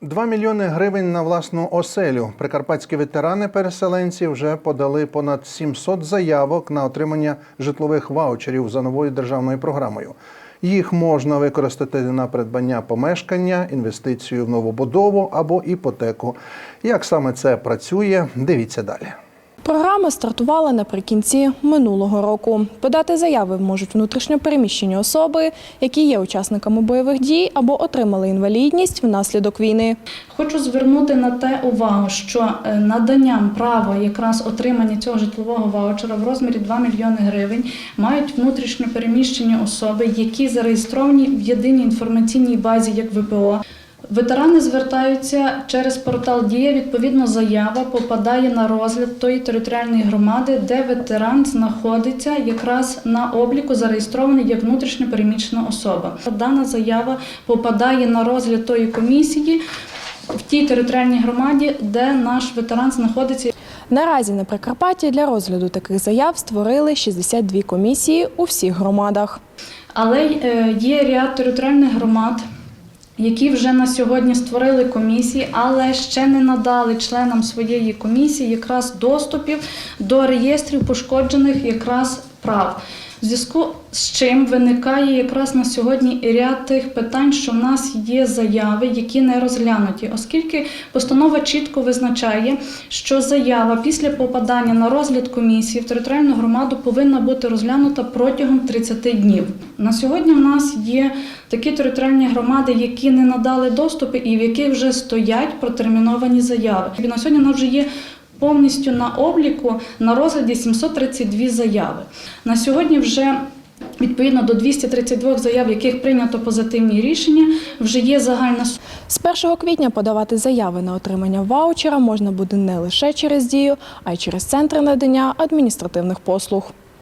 Два мільйони гривень на власну оселю. Прикарпатські ветерани-переселенці вже подали понад 700 заявок на отримання житлових ваучерів за новою державною програмою. Їх можна використати на придбання помешкання, інвестицію в новобудову або іпотеку. Як саме це працює, дивіться далі. Програма стартувала наприкінці минулого року. Подати заяви можуть внутрішньопереміщені особи, які є учасниками бойових дій або отримали інвалідність внаслідок війни. Хочу звернути на те увагу, що е, наданням права якраз отримання цього житлового ваучера в розмірі 2 мільйони гривень мають внутрішньо переміщені особи, які зареєстровані в єдиній інформаційній базі як ВПО. Ветерани звертаються через портал Дія. Відповідно, заява попадає на розгляд тої територіальної громади, де ветеран знаходиться якраз на обліку, зареєстрований як внутрішньо переміщена особа. Дана заява попадає на розгляд тої комісії в тій територіальній громаді, де наш ветеран знаходиться. Наразі на Прикарпатті для розгляду таких заяв створили 62 комісії у всіх громадах. Але е, є ряд територіальних громад, які вже на сьогодні створили комісії, але ще не надали членам своєї комісії якраз доступів до реєстрів пошкоджених якраз прав. В зв'язку з чим виникає якраз на сьогодні ряд тих питань, що в нас є заяви, які не розглянуті, оскільки постанова чітко визначає, що заява після попадання на розгляд комісії в територіальну громаду повинна бути розглянута протягом 30 днів. На сьогодні в нас є такі територіальні громади, які не надали доступи і в яких вже стоять протерміновані заяви. І на сьогодні в нас вже є повністю на обліку на розгляді 732 заяви. На сьогодні вже відповідно до 232 заяв, яких прийнято позитивні рішення, вже є загальна. З 1 квітня подавати заяви на отримання ваучера можна буде не лише через дію, а й через центри надання адміністративних послуг.